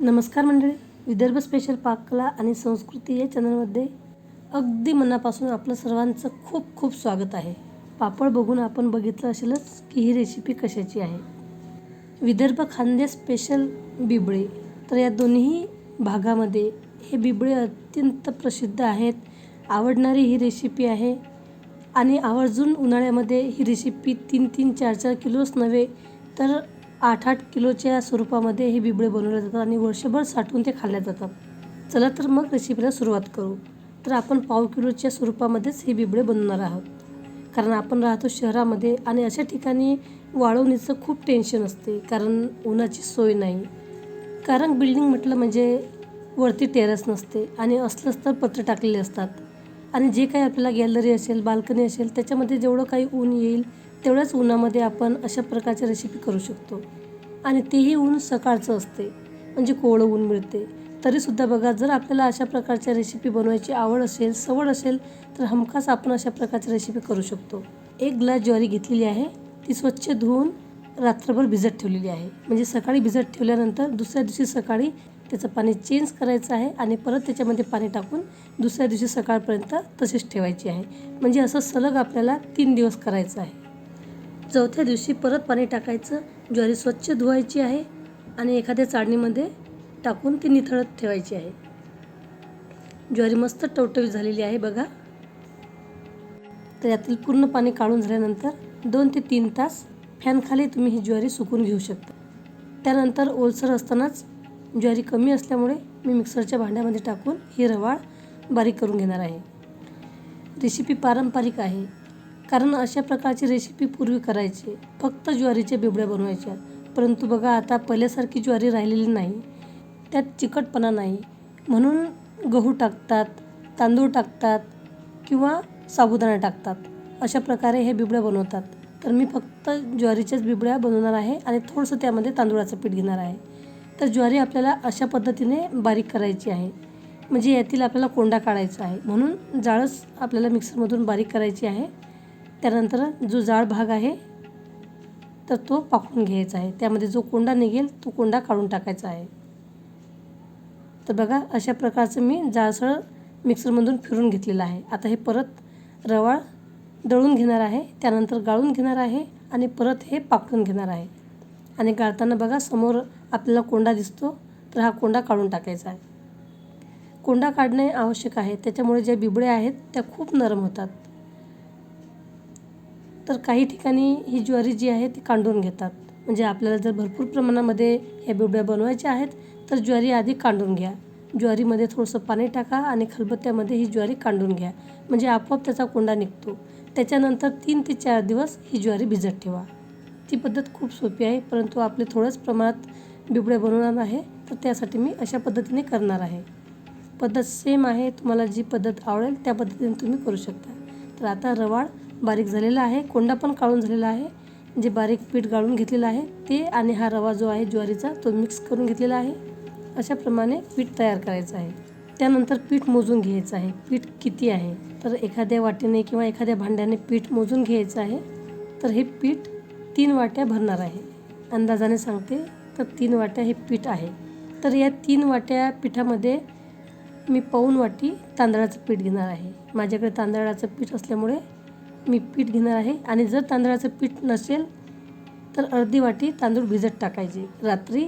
नमस्कार मंडळी. विदर्भ स्पेशल पाककला आणि संस्कृती या चॅनलमध्ये अगदी मनापासून आपलं सर्वांचं खूप खूप स्वागत आहे. पापड बघून आपण बघितलं असेलच की ही रेसिपी कशाची आहे. विदर्भ खांदे स्पेशल बिबळे. तर या दोन्ही भागामध्ये हे बिबळे अत्यंत प्रसिद्ध आहेत. आवडणारी ही रेसिपी आहे. आणि आवर्जून उन्हाळ्यामध्ये ही रेसिपी तीन तीन चार चार किलोच नव्हे तर आठ आठ किलोच्या स्वरूपामध्ये हे बिबळे बनवले जातात आणि वर्षभर साठवून ते खाल्ल्या जातात. चला तर मग रेसिपीला सुरुवात करू. तर आपण पाव किलोच्या स्वरूपामध्येच हे बिबळे बनवणार आहोत. कारण आपण राहतो शहरामध्ये आणि अशा ठिकाणी वाळवणीचं खूप टेन्शन असते. कारण उन्हाची सोय नाही. कारण बिल्डिंग म्हटलं म्हणजे वरती टेरेस नसते आणि असलंच तर पत्र टाकलेले असतात. आणि जे काही आपल्याला गॅलरी असेल बाल्कनी असेल त्याच्यामध्ये जेवढं काही ऊन येईल तेवढ्याच उन्हामध्ये आपण अशा प्रकारची रेसिपी करू शकतो. आणि तेही ऊन सकाळचं असते. म्हणजे कोवळं ऊन मिळते. तरीसुद्धा बघा जर आपल्याला अशा प्रकारच्या रेसिपी बनवायची आवड असेल सवड असेल तर हमखास आपण अशा प्रकारची रेसिपी करू शकतो. एक ग्लास ज्वारी घेतलेली आहे. ती स्वच्छ धुवून रात्रभर भिजत ठेवलेली आहे. म्हणजे सकाळी भिजत ठेवल्यानंतर दुसऱ्या दिवशी सकाळी त्याचं पाणी चेंज करायचं आहे आणि परत त्याच्यामध्ये पाणी टाकून दुसऱ्या दिवशी सकाळपर्यंत तशीच ठेवायची आहे. म्हणजे असं सलग आपल्याला तीन दिवस करायचं आहे. चौथ्या दिवशी परत पाणी टाकायचं ज्वारी स्वच्छ धुवायची आहे आणि एखाद्या चाळणीमध्ये टाकून ती निथळत ठेवायची आहे. ज्वारी मस्त टवटवीत झालेली आहे बघा. तर यातील पूर्ण पाणी काढून झाल्यानंतर दोन ते तीन तास फॅनखाली तुम्ही ही ज्वारी सुकून घेऊ शकता. त्यानंतर ओलसर असतानाच ज्वारी कमी असल्यामुळे मी मिक्सरच्या भांड्यामध्ये टाकून ही रवाळ बारीक करून घेणार आहे. रेसिपी पारंपरिक आहे. कारण अशा प्रकारची रेसिपी पूर्वी करायची. फक्त ज्वारीच्या बिबड्या बनवायच्या. परंतु बघा आता पहिल्यासारखी ज्वारी राहिलेली नाही. त्यात चिकटपणा नाही. म्हणून गहू टाकतात तांदूळ टाकतात किंवा साबुदाणा टाकतात. अशा प्रकारे हे बिबड्या बनवतात. तर मी फक्त ज्वारीच्याच बिबड्या बनवणार आहे आणि थोडंसं त्यामध्ये तांदूळाचं पीठ घेणार आहे. तर ज्वारी आपल्याला अशा पद्धतीने बारीक करायची आहे. म्हणजे यातील आपल्याला कोंडा काढायचा आहे. म्हणून जाळच आपल्याला मिक्सरमधून बारीक करायची आहे. त्यानंतर जो जाळ भाग आहे तर तो पाखून घ्यायचा आहे. त्यामध्ये जो कोंडा निघेल तो कोंडा काढून टाकायचा आहे. तर बघा अशा प्रकारचं मी जाळसळ मिक्सरमधून फिरून घेतलेलं आहे. आता हे परत रवाळ दळून घेणार आहे त्यानंतर गाळून घेणार आहे आणि परत हे पाकडून घेणार आहे. आणि गाळताना बघा समोर आपल्याला कोंडा दिसतो तर हा कोंडा काढून टाकायचा आहे. कोंडा काढणे आवश्यक आहे. त्याच्यामुळे ज्या बिबड्या आहेत त्या खूप नरम होतात. तर काही ठिकाणी ही ज्वारी जी आहे ती कांडून घेतात. म्हणजे आपल्याला जर भरपूर प्रमाणामध्ये ह्या बिबड्या बनवायच्या आहेत तर ज्वारी आधी कांडून घ्या. ज्वारीमध्ये थोडंसं पाणी टाका आणि खलबत्त्यामध्ये ही ज्वारी कांडून घ्या. म्हणजे आपोआप त्याचा कोंडा निघतो. त्याच्यानंतर तीन ते चार दिवस ही ज्वारी भिजत ठेवा. ती पद्धत खूप सोपी आहे परंतु आपले थोडंच प्रमाणात बिबड्या बनवणार आहे तर त्यासाठी मी अशा पद्धतीने करणार आहे. पद्धत सेम आहे तुम्हाला जी पद्धत आवडेल त्या पद्धतीने तुम्ही करू शकता. तर आता रवाळ बारीक झालेला आहे कोंडा पण काढून झालेला आहे. जे बारीक पीठ गाळून घेतलेलं आहे ते आणि हा रवा जो आहे ज्वारीचा तो मिक्स करून घेतलेला आहे. अशाप्रमाणे पीठ तयार करायचं आहे. त्यानंतर पीठ मोजून घ्यायचं आहे. पीठ किती आहे? तर एखाद्या वाटीने किंवा एखाद्या भांड्याने पीठ मोजून घ्यायचं आहे. तर हे पीठ तीन वाट्या भरणार आहे. अंदाजाने सांगते तर तीन वाट्या हे पीठ आहे. तर या तीन वाट्या पिठामध्ये मी पाऊन वाटी तांदळाचं पीठ घेणार आहे. माझ्याकडे तांदळाचं पीठ असल्यामुळे मी पीठ घेणार आहे आणि जर तांदळाचं पीठ नसेल तर अर्धी वाटी तांदूळ भिजत टाकायचे रात्री.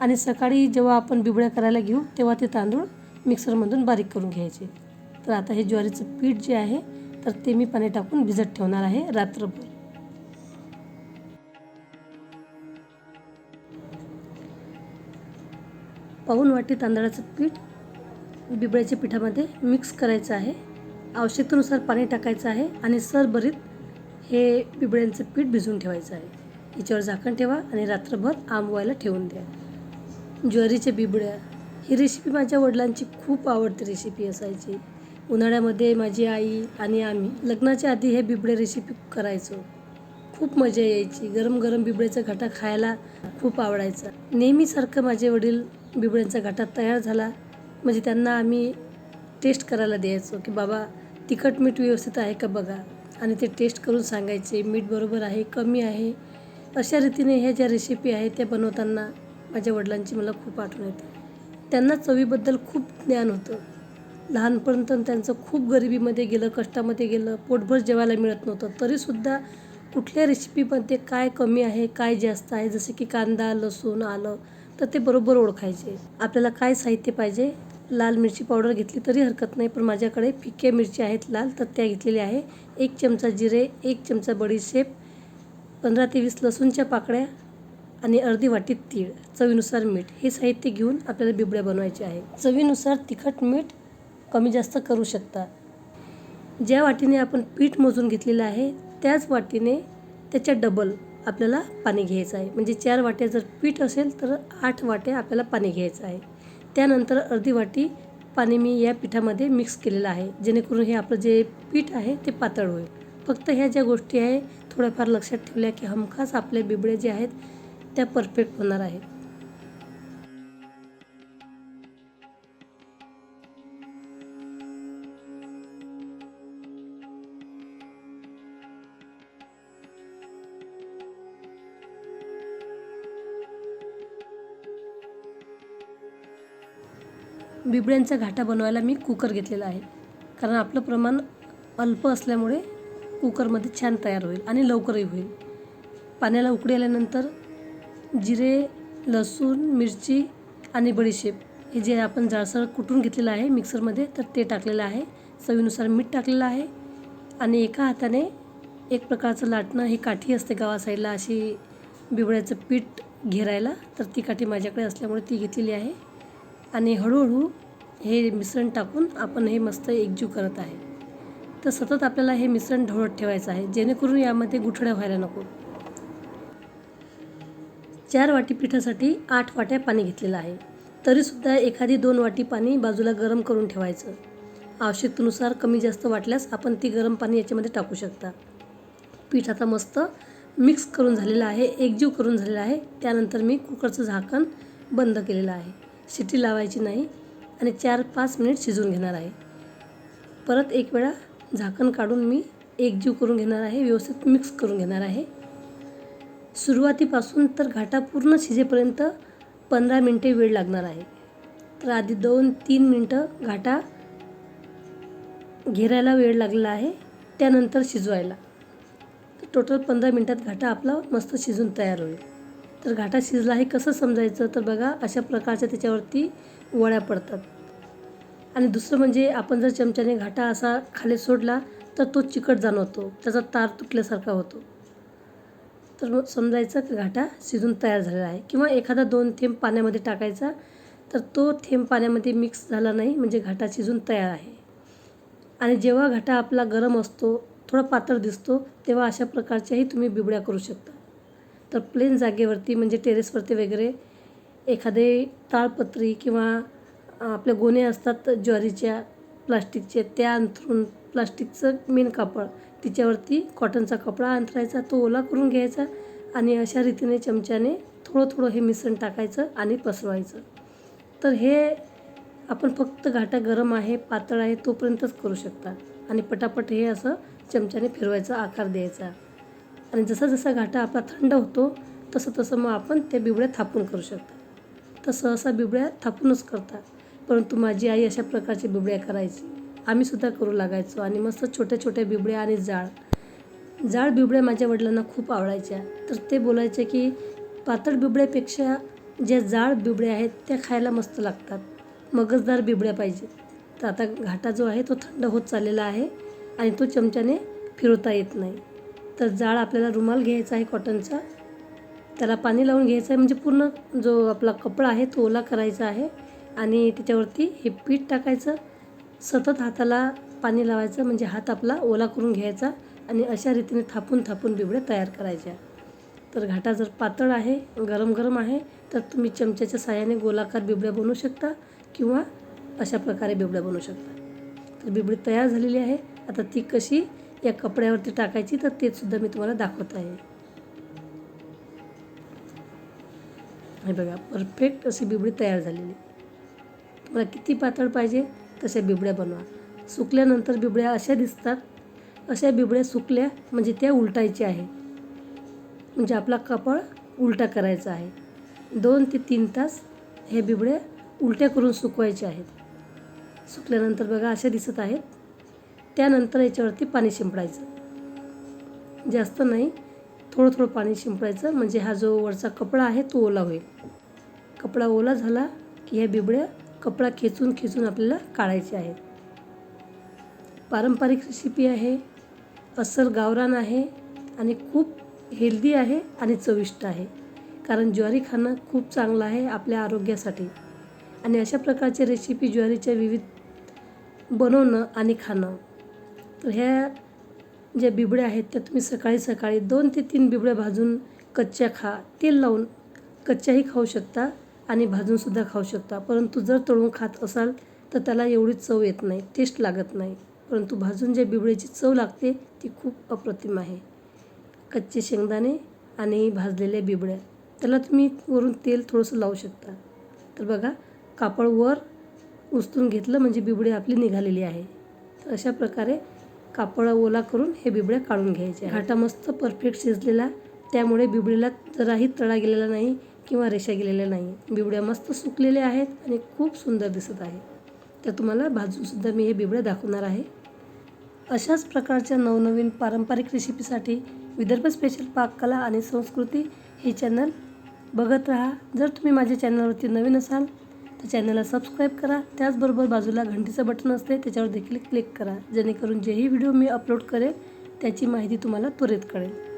आणि सकाळी जेव्हा आपण बिबड्या करायला घेऊ तेव्हा ते तांदूळ मिक्सरमधून बारीक करून घ्यायचे. तर आता हे ज्वारीचं पीठ जे आहे तर ते मी पाणी टाकून भिजत ठेवणार आहे रात्रभर. पाऊन वाटी तांदळाचं पीठ बिबळ्याच्या पिठामध्ये मिक्स करायचं आहे. आवश्यकतेनुसार पाणी टाकायचं आहे आणि सरभरीत हे पिबळ्यांचं पीठ भिजून ठेवायचं आहे. याच्यावर झाकण ठेवा आणि रात्रभर आंबवायला ठेवून द्या. ज्वारीच्या बिबड्या ही रेसिपी माझ्या वडिलांची खूप आवडती रेसिपी असायची. उन्हाळ्यामध्ये माझी आई आणि आम्ही लग्नाच्या आधी हे बिबडे रेसिपी करायचो. खूप मजा यायची. गरम गरम बिबड्याचा घाटा खायला खूप आवडायचा. नेहमीसारखं माझे वडील बिबड्यांचा घाटा तयार झाला. म्हणजे त्यांना आम्ही टेस्ट करायला द्यायचो की बाबा तिखट मीठ व्यवस्थित आहे का बघा? आणि ते टेस्ट करून सांगायचे मीठ बरोबर आहे कमी आहे. अशा रीतीने ह्या ज्या रेसिपी आहेत त्या बनवताना माझ्या वडिलांची मला खूप आठवण येते. त्यांना चवीबद्दल खूप ज्ञान होतं. लहानपर्यंत त्यांचं खूप गरिबीमध्ये गेलं कष्टामध्ये गेलं पोटभर जेवायला मिळत नव्हतं. तरीसुद्धा कुठल्या रेसिपीमध्ये काय कमी आहे काय जास्त आहे जसे की कांदा लसूण आलं तर ते बरोबर ओळखायचे. आपल्याला काय साहित्य पाहिजे? लाल मिरची पावडर घेतली तरी हरकत नाही पण माझ्याकडे फिक्या मिरची आहेत लाल तर त्या घेतलेल्या आहे एक चमचा जिरे एक चमचा बडीशेप पंधरा ते वीस लसूणच्या पाकळ्या आणि अर्धी वाटी तीळ चवीनुसार मीठ. हे साहित्य घेऊन आपल्याला बिबड्या बनवायचे आहे. चवीनुसार तिखट मीठ कमी जास्त करू शकता. ज्या वाटीने आपण पीठ मोजून घेतलेलं आहे त्याच वाटीने त्याच्या डबल आपल्याला पाणी घ्यायचं आहे. म्हणजे चार वाट्या जर पीठ असेल तर आठ वाट्या आपल्याला पाणी घ्यायचं आहे. त्यानंतर अर्धी वाटी पाणी मी या पिठामध्ये मिक्स केलेलं आहे. जेणेकरून हे आपलं जे पीठ आहे ते पातळ होईल. फक्त ह्या ज्या गोष्टी आहे थोड्याफार लक्षात ठेवल्या की हमखास आपले बिबळे जे आहेत त्या परफेक्ट होणार आहेत. बिबड्यांचा घाटा बनवायला मी कुकर घेतलेला आहे. कारण आपलं प्रमाण अल्प असल्यामुळे कुकरमध्ये छान तयार होईल आणि लवकरही होईल. पाण्याला उकळी आल्यानंतर जिरे लसूण मिरची आणि बडीशेप हे जे आपण जाळसर कुटून घेतलेलं आहे मिक्सरमध्ये तर ते टाकलेलं आहे. चवीनुसार मीठ टाकलेलं आहे आणि एका हाताने एक प्रकारचं लाटणं ही काठी असते गावा साईडला अशी बिबड्याचं पीठ घेरायला तर ती काठी माझ्याकडे असल्यामुळे ती घेतलेली आहे. आणि हळूहळू हे मिश्रण टाकून आपण हे मस्त एकजीव करत आहे. तर सतत आपल्याला हे मिश्रण ढवळत ठेवायचं आहे. जेणेकरून यामध्ये गुठळ्या व्हायला नको. चार वाटी पिठासाठी आठ वाट्या पाणी घेतलेलं आहे. तरीसुद्धा एखादी दोन वाटी पाणी बाजूला गरम करून ठेवायचं. आवश्यकतेनुसार कमी जास्त वाटल्यास आपण ती गरम पाणी याच्यामध्ये टाकू शकता. पीठ आता मस्त मिक्स करून झालेलं आहे एकजीव करून झालेलं आहे. त्यानंतर मी कुकरचं झाकण बंद केलेलं आहे. शिटी लावायची नाही. आणि चार पाच मिनिट शिजून घेणार आहे. परत एक वेळा झाकण काढून मी एकजीव करून घेणार आहे. व्यवस्थित मिक्स करून घेणार आहे. सुरुवातीपासून तर घाटा पूर्ण शिजेपर्यंत पंधरा मिनटे वेळ लागणार आहे. तर आधी दोन तीन मिनटं घाटा घेरायला वेळ लागलेला आहे. त्यानंतर शिजवायला. टोटल पंधरा मिनटात घाटा आपला मस्त शिजून तयार होईल. तर घाटा शिजला आहे कसं समजायचं? तर बघा अशा प्रकारच्या त्याच्यावरती वळ्या पडतात. आणि दुसरं म्हणजे आपण जर चमच्याने घाटा असा खाली सोडला तर तो चिकट जाणवतो. त्याचा तार तुटल्यासारखा होतो. तर मग समजायचं की घाटा शिजून तयार झालेला आहे. किंवा एखादा दोन थेंब पाण्यामध्ये टाकायचा तर तो थेंब पाण्यामध्ये मिक्स झाला नाही म्हणजे घाटा शिजून तयार आहे. आणि जेव्हा घाटा आपला गरम असतो थोडा पातळ दिसतो तेव्हा अशा प्रकारच्याही तुम्ही बिबड्या करू शकता. तर प्लेन जागेवरती म्हणजे टेरेसवरती वगैरे एखादे ताळपत्री किंवा आपल्या गोणे असतात ज्वारीच्या प्लास्टिकचे त्या अंथरून प्लास्टिकचं मेन कापड. तिच्यावरती कॉटनचा कपडा अंथरायचा तो ओला करून घ्यायचा आणि अशा रीतीने चमच्याने थोडं थोडं हे मिश्रण टाकायचं आणि पसरवायचं. तर हे आपण फक्त घाटा गरम आहे पातळ आहे तोपर्यंतच करू शकता आणि पटापट हे असं चमच्याने फिरवायचा आकार द्यायचा. आणि जसा जसा घाटा आपला थंड होतो तसं तसं मग आपण त्या बिबड्या थापून करू शकता. तर सहसा बिबड्या थापूनच करतात परंतु माझी आई अशा प्रकारची बिबड्या करायची. आम्हीसुद्धा करू लागायचो आणि मस्त छोट्या छोट्या बिबड्या आणि जाळ. जाळ बिबड्या माझ्या वडिलांना खूप आवडायच्या. तर ते बोलायचे की पातळ बिबड्यापेक्षा ज्या जाळ बिबड्या आहेत त्या खायला मस्त लागतात. मगजदार बिबड्या पाहिजे तर आता घाटा जो आहे तो थंड होत चाललेला आहे आणि तो चमच्याने फिरवता येत नाही. तर जाळ आपल्याला रुमाल घ्यायचा आहे कॉटनचा. त्याला पाणी लावून घ्यायचं आहे. म्हणजे पूर्ण जो आपला कपडा आहे तो ओला करायचा आहे. आणि त्याच्यावरती हे पीठ टाकायचं सतत हाताला पाणी लावायचं म्हणजे हात आपला ओला करून घ्यायचा आणि अशा रीतीने थापून थापून बिबड्या तयार करायच्या. तर घाटा जर पातळ आहे गरम गरम आहे तर तुम्ही चमच्याच्या साहाय्याने गोलाकार बिबड्या बनवू शकता किंवा अशा प्रकारे बिबड्या बनवू शकता. तर बिबडी तयार झालेली आहे. आता ती कशी या कपड्यावरती टाकायची तर ते सुद्धा मी तुम्हाला दाखवत आहे. हे बघा परफेक्ट अशी बिबडी तयार झालेली. तुम्हाला किती पातळ पाहिजे? तशा बिबड्या बनवा. सुकल्यानंतर बिबड्या अशा दिसतात अशा बिबड्या सुकल्या म्हणजे त्या उलटायच्या आहे म्हणजे आपला कपाळ उलटा करायचा आहे. दोन ते तीन तास हे बिबड्या उलट्या करून सुकवायचे आहेत. सुकल्यानंतर बघा अशा दिसत आहेत. त्यानंतर याच्यावरती पाणी शिंपडायचं. जास्त नाही थोडं थोडं पाणी शिंपडायचं. म्हणजे हा जो वरचा कपडा आहे तो ओला होईल. कपडा ओला झाला की ह्या बिबड्या कपडा खेचून खेचून आपल्याला काढायचे आहेत. पारंपरिक रेसिपी आहे अस्सल गावरान आहे आणि खूप हेल्दी आहे आणि चविष्ट आहे. कारण ज्वारी खाणं खूप चांगलं आहे आपल्या आरोग्यासाठी. आणि अशा प्रकारच्या रेसिपी ज्वारीच्या विविध बनवणं आणि खाणं. तर ह्या ज्या बिबड्या आहेत त्या तुम्ही सकाळी सकाळी दोन ते तीन बिबड्या भाजून कच्च्या खा तेल लावून कच्च्याही खाऊ शकता. आणि भाजूनसुद्धा खाऊ शकता. परंतु जर तळून खात असाल तर त्याला एवढी चव येत नाही टेस्ट लागत नाही. परंतु भाजून जे बिबळ्याची चव लागते ती खूप अप्रतिम आहे. कच्चे शेंगदाणे आणि भाजलेल्या बिबड्या. त्याला तुम्ही वरून तेल थोडंसं लावू शकता. तर बघा कापड वर उचलून घेतलं म्हणजे बिबडी आपली निघालेली आहे. तर अशा प्रकारे कापड ओला करून हे बिबड्या काढून घ्यायचे घाटा मस्त परफेक्ट शिजलेला त्यामुळे बिबडीला जराही तळा गेलेला नाही. किंवा रेषा गेलेल्या नाही. बिबड्या मस्त सुकलेल्या आहेत आणि खूप सुंदर दिसत आहे. तर तुम्हाला भाजूनसुद्धा मी हे बिबड्या दाखवणार आहे. अशाच प्रकारच्या नवनवीन पारंपरिक रेसिपीसाठी विदर्भ स्पेशल पाककला आणि संस्कृती हे चॅनल बघत राहा. जर तुम्ही माझ्या चॅनलवरती नवीन असाल तर चॅनलला सबस्क्राईब करा. त्याचबरोबर बाजूला घंटीचं बटन असते त्याच्यावर देखील क्लिक करा. जेणेकरून जेही व्हिडिओ मी अपलोड करेल त्याची माहिती तुम्हाला त्वरित कळेल.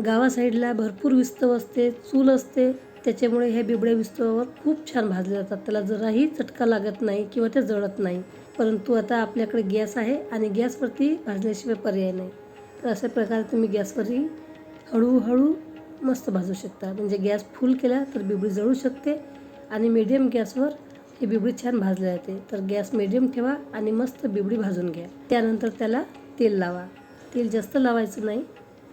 गावा साईडला भरपूर विस्तव असते चूल असते. त्याच्यामुळे ह्या बिबड्या विस्तवावर खूप छान भाजले जातात. त्याला जराही चटका लागत नाही किंवा ते जळत नाही. परंतु आता आपल्याकडे गॅस आहे आणि गॅसवरती भाजल्याशिवाय पर्याय नाही. तर अशा प्रकारे तुम्ही गॅसवरही हळूहळू मस्त भाजू शकता. म्हणजे गॅस फुल केला तर बिबडी जळू शकते आणि मीडियम गॅसवर ही बिबडी छान भाजली जाते. तर गॅस मीडियम ठेवा आणि मस्त बिबडी भाजून घ्या. त्यानंतर त्याला तेल लावा. तेल जास्त लावायचं नाही.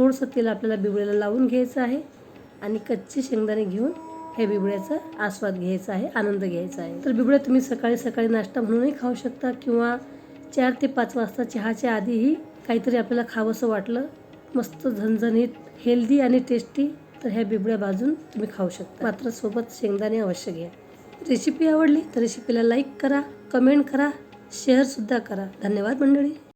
थोडंसं तेल आपल्याला बिबळ्याला लावून घ्यायचं आहे आणि कच्चे शेंगदाणे घेऊन हे बिबळ्याचा आस्वाद घ्यायचा आहे आनंद घ्यायचा आहे. तर बिबड्या तुम्ही सकाळी सकाळी नाश्ता म्हणूनही खाऊ शकता किंवा चार ते पाच वाजता चहाच्या आधीही काहीतरी आपल्याला खावंसं वाटलं मस्त झणझणीत हेल्दी आणि टेस्टी तर ह्या बिबड्या भाजून तुम्ही खाऊ शकता. मात्र सोबत शेंगदाणे अवश्य घ्या. रेसिपी आवडली तर रेसिपीला लाईक करा कमेंट करा शेअरसुद्धा करा. धन्यवाद मंडळी.